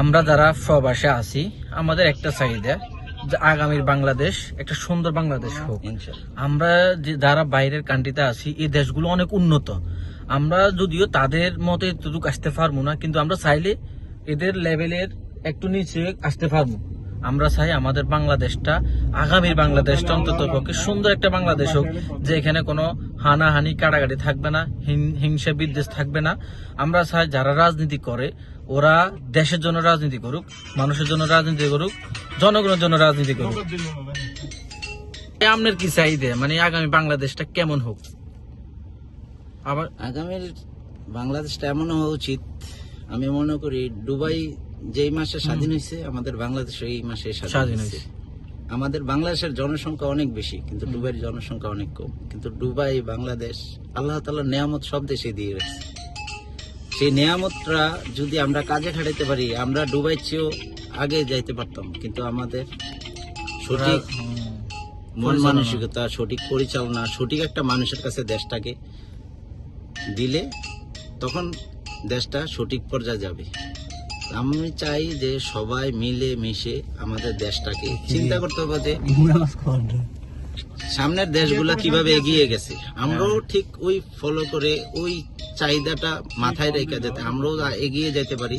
আমরা যারা প্রবাসে আছি আমাদের একটা চাহিদা যে আগামীর বাংলাদেশ একটা সুন্দর বাংলাদেশ হোক। আমরা যে যারা বাইরের কান্ট্রিতে আছি এই দেশগুলো অনেক উন্নত। আমরা যদিও তাদের মতে এতটুকু আসতে পারব না কিন্তু আমরা চাইলে এদের লেভেলের একটু নিচে আসতে পারব। আমরা চাই আমাদের বাংলাদেশটা আগামীর বাংলাদেশটা অন্তত পক্ষে সুন্দর একটা বাংলাদেশ হোক যে এখানে কোনো হানাহানি কাটাকাটি থাকবে না হিংসা বিদ্বেষ থাকবে না। আমরা চাই যারা রাজনীতি করে ওরা দেশের জন্য রাজনীতি করুক মানুষের জন্য রাজনীতি করুক জনগণের জন্য রাজনীতি করুক। আপনার কি চাহিদা? মানে আগামী বাংলাদেশটা কেমন হোক? আবার আগামীর বাংলাদেশটা এমন হওয়া উচিত আমি মনে করি দুবাই যেই মাসে স্বাধীন হয়েছে আমাদের বাংলাদেশ এই মাসে স্বাধীন হয়েছে। আমাদের বাংলাদেশের জনসংখ্যা অনেক বেশি কিন্তু দুবাইয়ের জনসংখ্যা অনেক কম। কিন্তু দুবাই বাংলাদেশ আল্লাহ তাআলার নিয়ামত সব দেশে দিয়ে গেছে। সেই নিয়ামতটা যদি আমরা কাজে খাটাইতে পারি আমরা দুবাই চেয়েও আগে যাইতে পারতাম। কিন্তু আমাদের সঠিক মন মানসিকতা সঠিক পরিচালনা সঠিক একটা মানুষের কাছে দেশটাকে দিলে তখন দেশটা সঠিক পর্যায়ে যাবে। আমি চাই যে সবাই মিলে মিশে আমাদের দেশটাকে চিন্তা করতে হবে যে সামনের দেশগুলা কীভাবে এগিয়ে গেছে। আমরাও ঠিক ওই ফলো করে ওই চাহিদাটা মাথায় রেখে যাতে আমরাও এগিয়ে যেতে পারি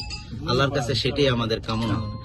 আল্লাহর কাছে সেটাই আমাদের কামনা।